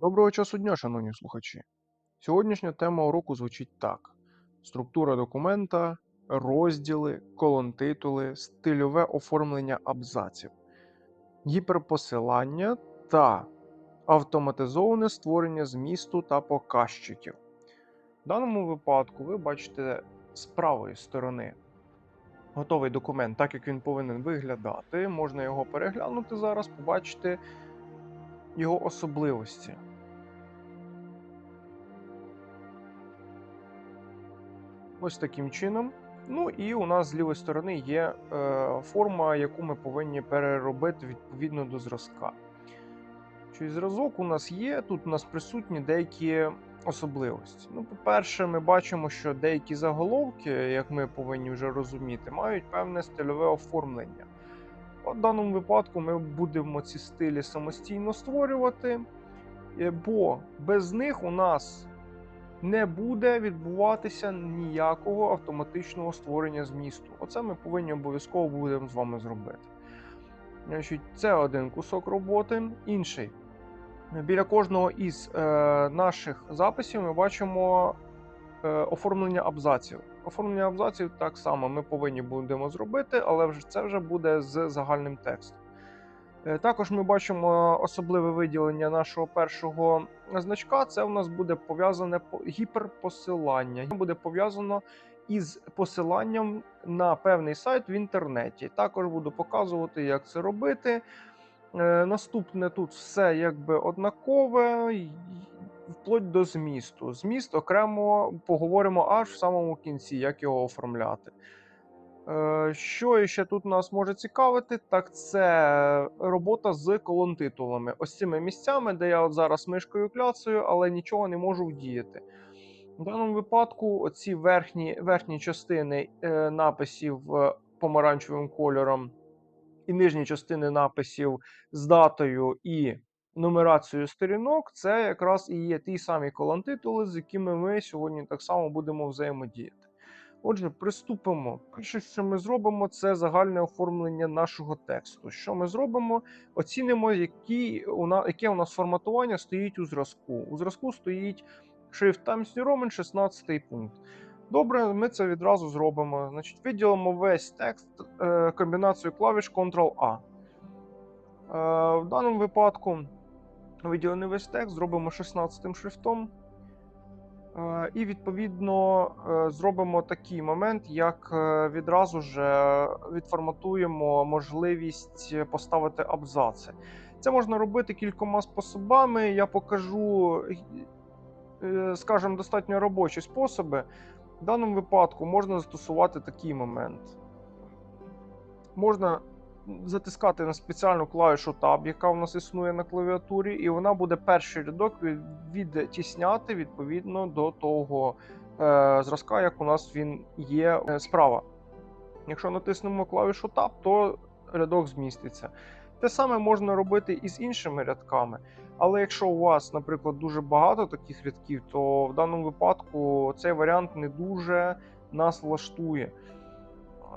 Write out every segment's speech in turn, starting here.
Доброго часу дня, шановні слухачі. Сьогоднішня тема уроку звучить так: структура документа, розділи, колонтитули, стильове оформлення абзаців, гіперпосилання та автоматизоване створення змісту та показчиків. В даному випадку ви бачите з правої сторони готовий документ, так як він повинен виглядати. Можна його переглянути зараз, побачити його особливості. Ось таким чином. Ну і у нас з лівої сторони є е, форма, яку ми повинні переробити відповідно до зразка. Чи зразок у нас є, тут у нас присутні деякі особливості. Ну, по-перше, ми бачимо, що деякі заголовки, як ми повинні вже розуміти, мають певне стильове оформлення. В даному випадку ми будемо ці стилі самостійно створювати, е, бо без них у нас не буде відбуватися ніякого автоматичного створення змісту. Оце ми повинні обов'язково будемо з вами зробити. Значить, Це один кусок роботи. Інший. Біля кожного із е, наших записів ми бачимо е, оформлення абзаців. Оформлення абзаців так само ми повинні будемо зробити, але це вже буде з загальним текстом. Е, Також ми бачимо особливе виділення нашого першого значка. Це у нас буде пов'язане гіперпосилання. Буде пов'язано із посиланням на певний сайт в інтернеті. Також буду показувати, як це робити. Е, Наступне тут все якби однакове, вплоть до змісту. Зміст окремо поговоримо аж в самому кінці, як його оформляти. Е, Що ще тут нас може цікавити, так це робота з колонтитулами. Ось цими місцями, де я от зараз мишкою кляцаю, але нічого не можу вдіяти. В даному випадку оці верхні, верхні частини е, написів е, помаранчевим кольором і нижні частини написів з датою і нумерацією сторінок, це якраз і є ті самі колонтитули, з якими ми сьогодні так само будемо взаємодіяти. Отже, приступимо. Перше, що ми зробимо, це загальне оформлення нашого тексту. Що ми зробимо? Оцінимо, які у нас, яке у нас форматування стоїть у зразку. У зразку стоїть шрифт Times New Roman, 16 пункт. Добре, ми це відразу зробимо. Значить, виділимо весь текст е, комбінацією клавіш Ctrl-A. Е, в даному випадку виділений весь текст зробимо 16 шрифтом. Е, І відповідно е, зробимо такий момент, як е, відразу ж відформатуємо можливість поставити абзаци. Це можна робити кількома способами. Я покажу, скажімо, достатньо робочі способи. В даному випадку можна застосувати такий момент. Можна затискати на спеціальну клавішу Tab, яка у нас існує на клавіатурі, і вона буде перший рядок відтісняти відповідно до того е, зразка, як у нас він є е, справа. Якщо натиснемо клавішу Tab, то рядок зміститься. Те саме можна робити і з іншими рядками. Але якщо у вас, наприклад, дуже багато таких рядків, то в даному випадку цей варіант не дуже нас влаштує.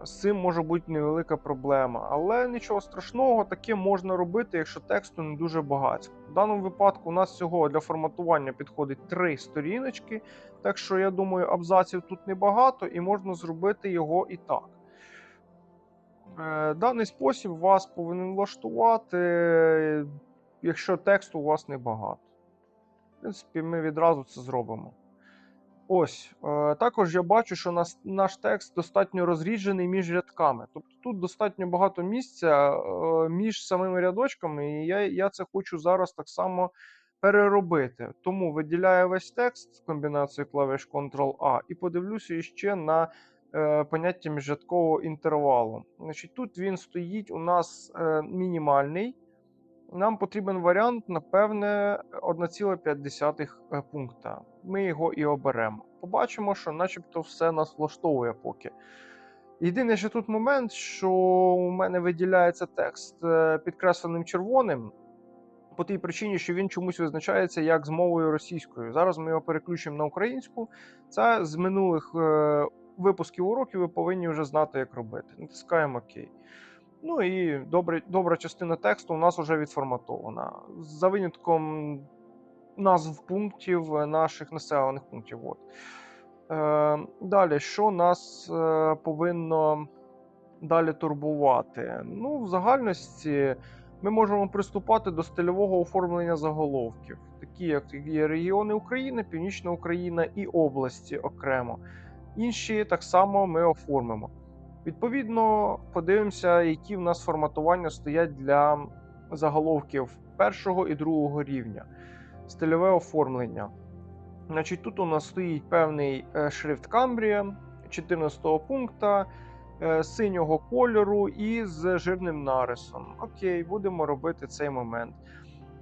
З цим може бути невелика проблема, але нічого страшного, таке можна робити, якщо тексту не дуже багато. В даному випадку у нас всього для форматування підходить три сторіночки, так що я думаю, абзаців тут небагато і можна зробити його і так. Е, Даний спосіб вас повинен влаштувати, якщо тексту у вас небагато. В принципі, ми відразу це зробимо. Ось, е, також я бачу, що нас, наш текст достатньо розріджений між рядками. Тобто тут достатньо багато місця е, між самими рядочками, і я, я це хочу зараз так само переробити. Тому виділяю весь текст комбінацією клавіш Ctrl-A і подивлюся іще на е, поняття міжрядкового інтервалу. Значить, тут він стоїть у нас е, мінімальний. Нам потрібен варіант, напевне, 1,5 е, пункта. Ми його і оберемо. Побачимо, що начебто все нас влаштовує поки. Єдиний ще тут момент, що у мене виділяється текст е, підкресленим червоним, по тій причині, що він чомусь визначається як з мовою російською. Зараз ми його переключимо на українську. Це з минулих е, випусків уроків ви повинні вже знати, як робити. Натискаємо ОК. Ну і добре, добра частина тексту у нас вже відформатована. За винятком назв пунктів е, наших населених пунктів. От. Е, далі, що нас е, повинно далі турбувати? Ну, в загальності ми можемо приступати до стильового оформлення заголовків, такі як є регіони України, Північна Україна і області окремо. Інші так само ми оформимо. Відповідно, подивимося, які в нас форматування стоять для заголовків першого і другого рівня. Стильове оформлення. Значить, Тут у нас стоїть певний е, шрифт Камбрія 14 пункта е, синього кольору і з жирним нарисом. Окей, будемо робити цей момент.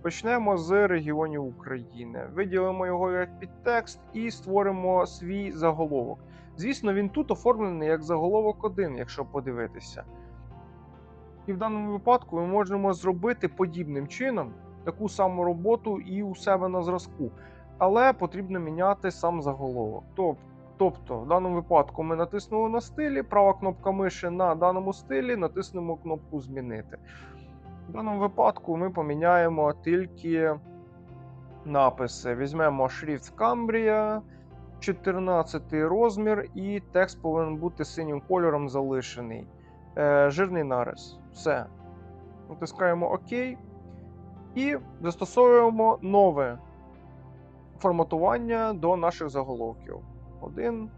Почнемо з регіонів України. Виділимо його як підтекст і створимо свій заголовок. Звісно, він тут оформлений як заголовок 1, якщо подивитися. І в даному випадку ми можемо зробити подібним чином таку саму роботу і у себе на зразку. Але потрібно міняти сам заголовок. Тобто, в даному випадку ми натиснули на стилі, права кнопка миші на даному стилі, натиснемо кнопку Змінити. В даному випадку ми поміняємо тільки написи. Візьмемо шрифт Камбрія, 14 розмір, і текст повинен бути синім кольором залишений. Е, Жирний нарис. Все. Натискаємо ОК. І застосовуємо нове форматування до наших заголовків. Один,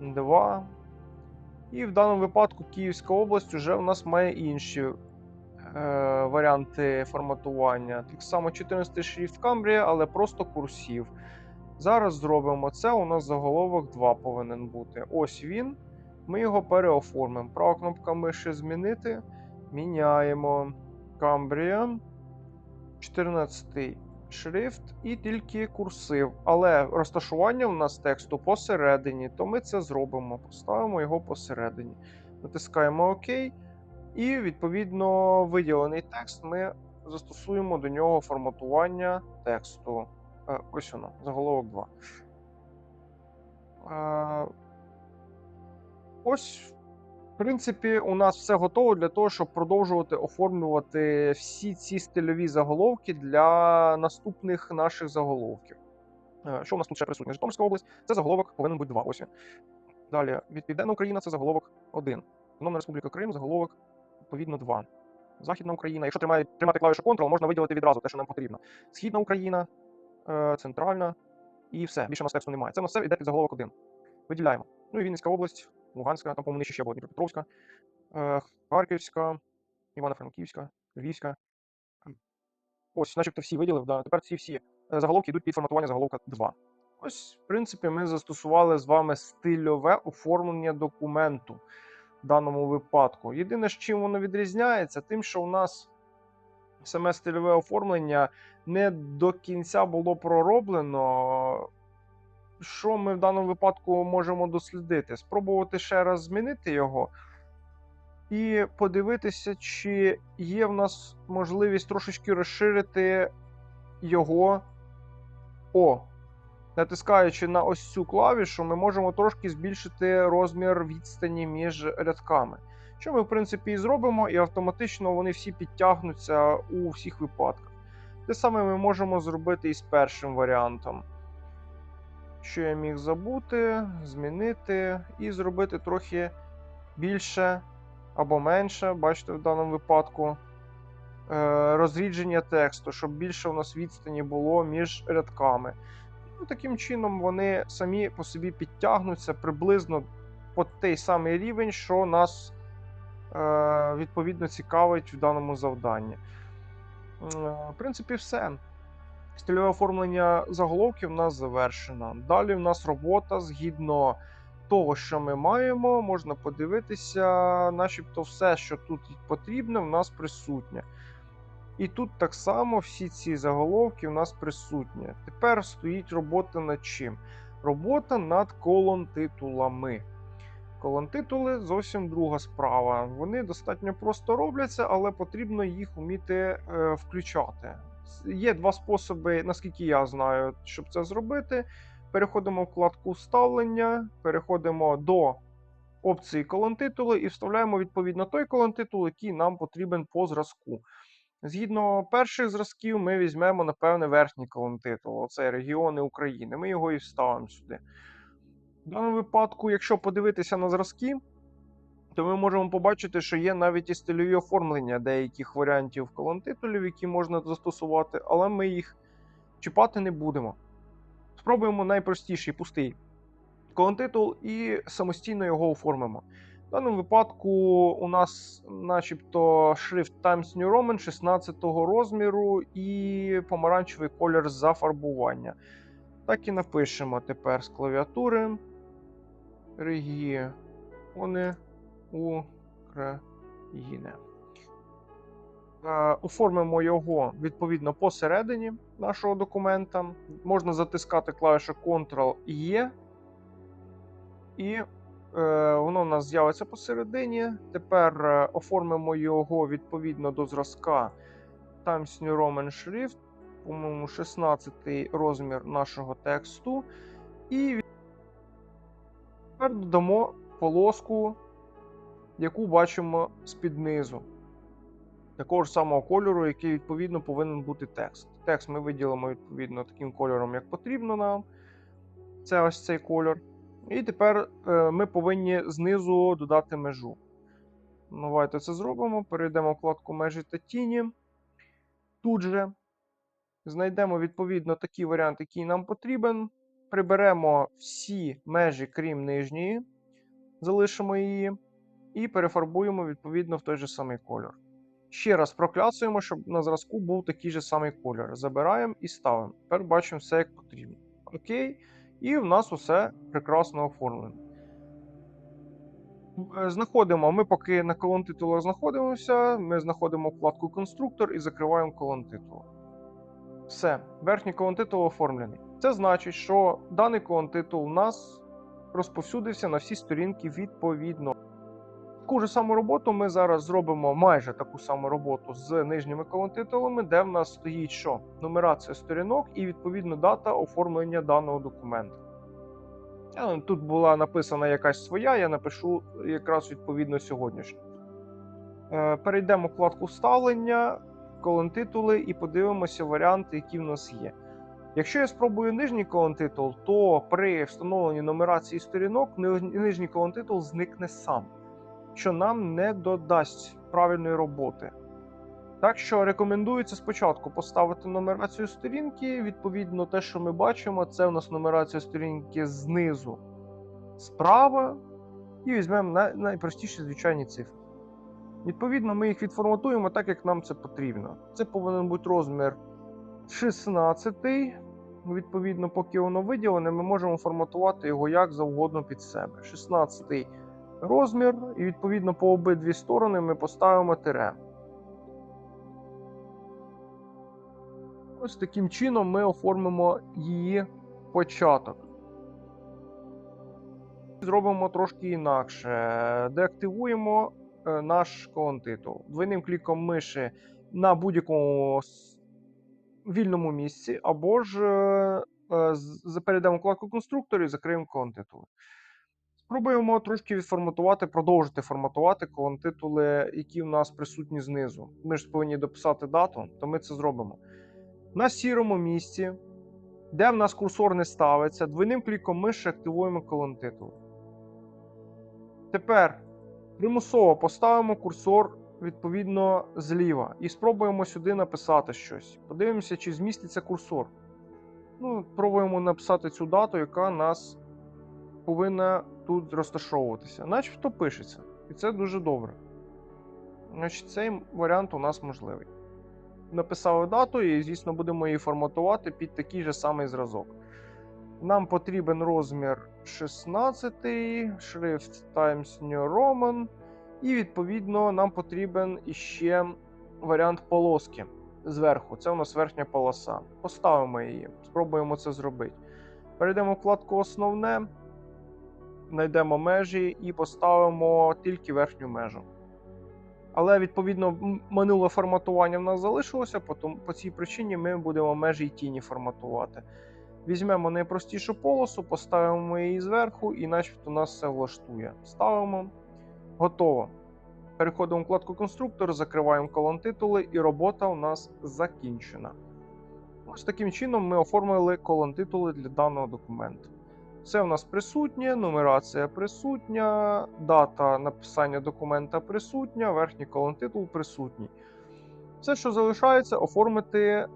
два. І в даному випадку Київська область вже в нас має інші варіанти форматування. Так само 14 шрифт Камбрія, але просто курсів. Зараз зробимо це. У нас заголовок 2 повинен бути. Ось він. Ми його переоформимо. Права кнопка миші змінити. Міняємо Камбрія. 14 шрифт і тільки курсив. Але розташування у нас тексту посередині, то ми це зробимо. Поставимо його посередині. Натискаємо ОК. І, відповідно, виділений текст ми застосуємо до нього форматування тексту. Е, ось воно, заголовок 2. Е, ось в принципі, у нас все готово для того, щоб продовжувати оформлювати всі ці стильові заголовки для наступних наших заголовків. Е, що у нас тут ще присутнє? Житомирська область це заголовок повинен бути 2. Ось. Далі, від Південна Україна це заголовок 1. Автономна Республіка Крим, заголовок, відповідно, 2. Західна Україна. Якщо тримає, тримати клавішу Ctrl, можна виділити відразу те, що нам потрібно. Східна Україна, е, центральна і все. Більше у нас тексту немає. Це у нас все йде під заголовок 1. Виділяємо. Ну і Вінницька область. Луганська, там, по-моєму, ще була Дніпропетровська, е, Харківська, Івано-Франківська, Львівська. Ось, начебто всі виділив. Да. Тепер ці всі е, заголовки йдуть під форматування заголовка 2. Ось, в принципі, ми застосували з вами стильове оформлення документу в даному випадку. Єдине, з чим воно відрізняється, тим, що у нас саме стильове оформлення не до кінця було пророблено що ми в даному випадку можемо дослідити? Спробувати ще раз змінити його і подивитися, чи є в нас можливість трошечки розширити його О. Натискаючи на ось цю клавішу, ми можемо трошки збільшити розмір відстані між рядками. Що ми, в принципі, і зробимо, і автоматично вони всі підтягнуться у всіх випадках. Те саме ми можемо зробити і з першим варіантом що я міг забути, змінити і зробити трохи більше або менше, бачите, в даному випадку е, розрідження тексту, щоб більше у нас відстані було між рядками. Ну, Таким чином, вони самі по собі підтягнуться приблизно по той самий рівень, що нас е, відповідно цікавить в даному завданні. Е, в принципі, все. Стильове оформлення заголовків у нас завершено. Далі в нас робота згідно того, що ми маємо, можна подивитися, начебто все, що тут потрібно, в нас присутнє. І тут так само всі ці заголовки в нас присутні. Тепер стоїть робота над чим? Робота над колон-титулами. Колон-титули зовсім друга справа. Вони достатньо просто робляться, але потрібно їх вміти е, включати. Є два способи, наскільки я знаю, щоб це зробити. Переходимо в вкладку вставлення, переходимо до опції колон титулу і вставляємо відповідно той колон титул, який нам потрібен по зразку. Згідно перших зразків, ми візьмемо, напевне, верхній колон титулу. Оце регіони України. Ми його і вставимо сюди. В даному випадку, якщо подивитися на зразки, то ми можемо побачити, що є навіть і стильові оформлення деяких варіантів колон титулів, які можна застосувати, але ми їх чіпати не будемо. Спробуємо найпростіший пустий колон титул і самостійно його оформимо. В даному випадку у нас, начебто, шрифт Times New Roman 16 розміру і помаранчевий колір зафарбування. Так і напишемо тепер з клавіатури регіони України. Е, Оформимо його відповідно посередині нашого документа. Можна затискати клавішу Ctrl-E, і воно у нас з'явиться посередині. Тепер е, оформимо його відповідно до зразка Times New Roman Shrift, по-моєму, 16 розмір нашого тексту. І тепер додамо полоску, яку бачимо з-під низу. Такого ж самого кольору, який відповідно повинен бути текст. Текст ми виділимо відповідно таким кольором, як потрібно нам. Це ось цей кольор. І тепер е, ми повинні знизу додати межу. Давайте це зробимо. Перейдемо в вкладку межі та тіні. Тут же знайдемо відповідно такий варіант, який нам потрібен. Приберемо всі межі, крім нижньої, залишимо її, і перефарбуємо відповідно в той же самий кольор. Ще раз проклясуємо, щоб на зразку був такий же самий кольор. Забираємо і ставимо. Тепер бачимо все як потрібно. Окей. І в нас усе прекрасно оформлено. Е, Знаходимо, ми поки на колон титулу знаходимося, ми знаходимо вкладку конструктор і закриваємо колон титулу. Все, верхній колон титулу оформлений. Це значить, що даний колон титул у нас розповсюдився на всі сторінки відповідно. Таку ж саму роботу ми зараз зробимо майже таку саму роботу з нижніми колонтитулами, де в нас стоїть що? Нумерація сторінок і відповідно дата оформлення даного документу. Тут була написана якась своя, я напишу якраз відповідно сьогоднішню. Е, Перейдемо вкладку вставлення, колонтитули і подивимося варіанти, які в нас є. Якщо я спробую нижній колонтитул, то при встановленні нумерації сторінок ни- нижній колонтитул зникне сам що нам не додасть правильної роботи. Так що рекомендується спочатку поставити нумерацію сторінки. Відповідно, те, що ми бачимо, це у нас нумерація сторінки знизу справа. І візьмемо най- найпростіші звичайні цифри. Відповідно, ми їх відформатуємо так, як нам це потрібно. Це повинен бути розмір 16. Відповідно, поки воно виділене, ми можемо форматувати його як завгодно під себе. 16 розмір, і відповідно по обидві сторони ми поставимо тире. Ось таким чином ми оформимо її початок. Зробимо трошки інакше. Деактивуємо е, наш колон титул. Двойним кліком миші на будь-якому вільному місці, або ж е, е, перейдемо вкладку конструктор і закриємо колон титули. Спробуємо трошки відформатувати, продовжити форматувати колон титули, які в нас присутні знизу. Ми ж повинні дописати дату, то ми це зробимо. На сірому місці, де в нас курсор не ставиться, двойним кліком миші активуємо колон титул. Тепер примусово поставимо курсор відповідно зліва і спробуємо сюди написати щось. Подивимося, чи зміститься курсор. Ну, Пробуємо написати цю дату, яка нас повинна тут розташовуватися. Начебто пишеться. І це дуже добре. Значить, цей варіант у нас можливий. Написали дату, і, звісно, будемо її форматувати під такий же самий зразок. Нам потрібен розмір 16, шрифт Times New Roman. І, відповідно, нам потрібен іще варіант полоски зверху. Це у нас верхня полоса. Поставимо її, спробуємо це зробити. Перейдемо в вкладку Основне знайдемо межі і поставимо тільки верхню межу. Але, відповідно, минуле форматування в нас залишилося, по цій причині ми будемо межі і тіні форматувати. Візьмемо найпростішу полосу, поставимо її зверху, і начебто нас все влаштує. Ставимо. Готово. Переходимо в вкладку конструктор, закриваємо колон титули, і робота у нас закінчена. Ось таким чином ми оформили колон титули для даного документу. Все у нас присутнє, нумерація присутня, дата написання документа присутня, верхній колон титул присутній. Все, що залишається, оформити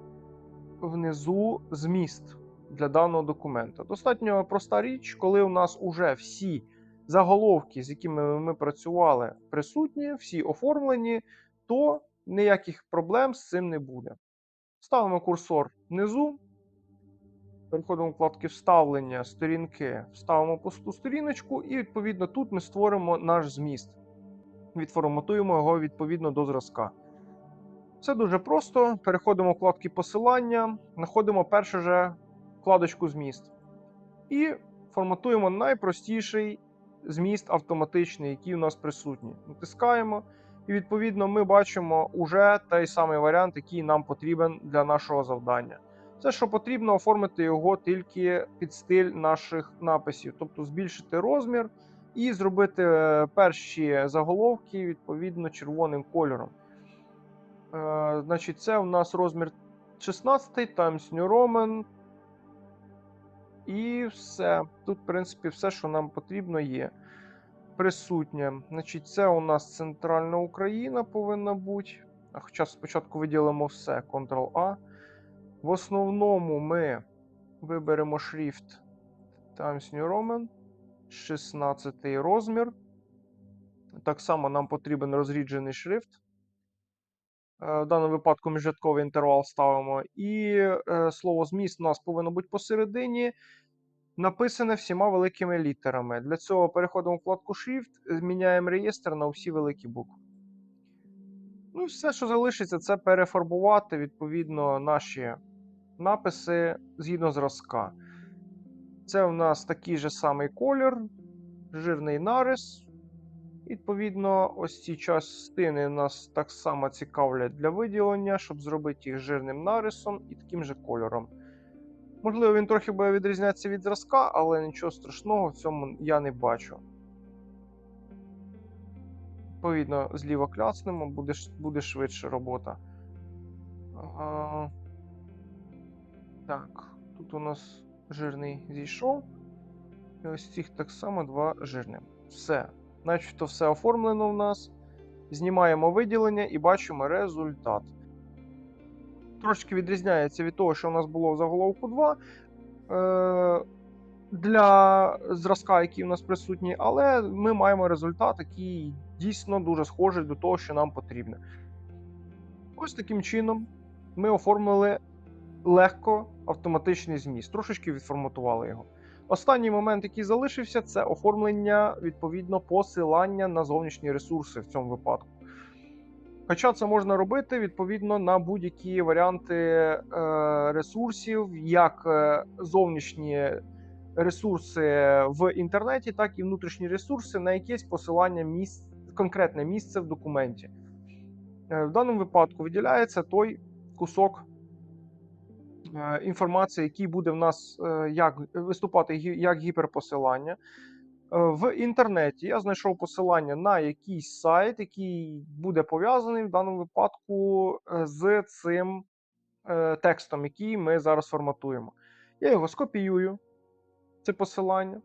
внизу зміст для даного документа. Достатньо проста річ, коли у нас уже всі заголовки, з якими ми працювали, присутні, всі оформлені, то ніяких проблем з цим не буде. Ставимо курсор внизу. Переходимо в вкладки вставлення сторінки, вставимо пусту сторіночку, і відповідно тут ми створимо наш зміст. Відформатуємо його відповідно до зразка. Все дуже просто. Переходимо в вкладки посилання, знаходимо першу же вкладочку зміст. І форматуємо найпростіший зміст автоматичний, який у нас присутній. Натискаємо, і відповідно ми бачимо уже той самий варіант, який нам потрібен для нашого завдання. Все, що потрібно, оформити його тільки під стиль наших написів, тобто збільшити розмір і зробити е, перші заголовки відповідно червоним кольором. Е, Значить, це у нас розмір 16 Times New Roman. І все. Тут, в принципі, все, що нам потрібно, є. Присутнє. Значить, це у нас центральна Україна повинна бути. Хоча спочатку виділимо все. Ctrl-A. В основному ми виберемо шрифт Times New Roman. 16 розмір. Так само нам потрібен розріджений шрифт. Е, В даному випадку міжрядковий інтервал ставимо. І е, слово зміст у нас повинно бути посередині, написане всіма великими літерами. Для цього переходимо в вкладку Shift, зміняємо реєстр на всі великі букви. Ну і все, що залишиться, це перефарбувати відповідно наші написи згідно зразка. Це у нас такий же самий колір, жирний нарис. Відповідно, ось ці частини нас так само цікавлять для виділення, щоб зробити їх жирним нарисом і таким же кольором. Можливо, він трохи буде відрізнятися від зразка, але нічого страшного в цьому я не бачу. Відповідно, зліва кляцнемо, буде, буде швидше робота. А, так, тут у нас жирний зійшов. І ось цих так само два жирним. Все. Начебто все оформлено в нас. Знімаємо виділення і бачимо результат. Трошки відрізняється від того, що у нас було в заголовку 2. Е, для зразка, який у нас присутній, але ми маємо результат, який дійсно дуже схожий до того, що нам потрібно. Ось таким чином ми оформили легко автоматичний зміст, трошечки відформатували його. Останній момент, який залишився, це оформлення відповідно посилання на зовнішні ресурси в цьому випадку. Хоча це можна робити відповідно на будь-які варіанти е, ресурсів, як е, зовнішні ресурси в інтернеті, так і внутрішні ресурси на якесь посилання місць, конкретне місце в документі. Е, в даному випадку виділяється той кусок е, інформації, який буде в нас е, як виступати як гіперпосилання. Е, В інтернеті я знайшов посилання на якийсь сайт, який буде пов'язаний в даному випадку з цим текстом, який ми зараз форматуємо. Я його скопіюю, це посилання.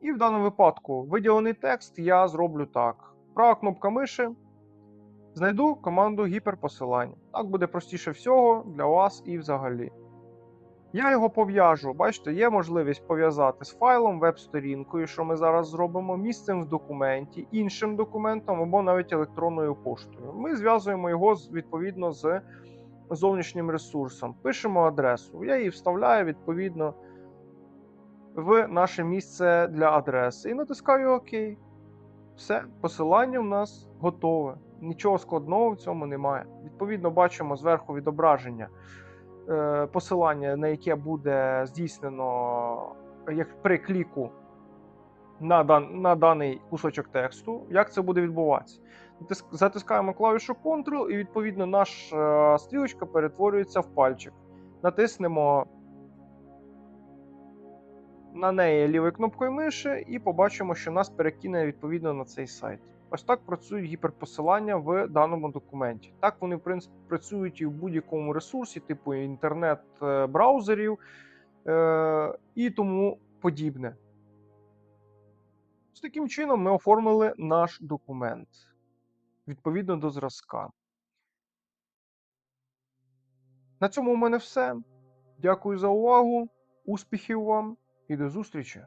І в даному випадку виділений текст я зроблю так: права кнопка миші. Знайду команду гіперпосилання. Так буде простіше всього для вас і взагалі. Я його пов'яжу. Бачите, є можливість пов'язати з файлом, веб-сторінкою, що ми зараз зробимо, місцем в документі, іншим документом або навіть електронною поштою. Ми зв'язуємо його відповідно з зовнішнім ресурсом. Пишемо адресу. Я її вставляю відповідно в наше місце для адреси і натискаю ОК. Все, посилання у нас готове. Нічого складного в цьому немає. Відповідно, бачимо зверху відображення е, посилання, на яке буде здійснено як при кліку на, дан, на даний кусочок тексту. Як це буде відбуватися? Затискаємо клавішу Ctrl, і відповідно наша стрілочка перетворюється в пальчик. Натиснемо на неї лівою кнопкою миші і побачимо, що нас перекине відповідно на цей сайт. Ось так працюють гіперпосилання в даному документі. Так вони, в принципі, працюють і в будь-якому ресурсі, типу інтернет-браузерів е- і тому подібне. З таким чином ми оформили наш документ відповідно до зразка. На цьому у мене все. Дякую за увагу, успіхів вам і до зустрічі!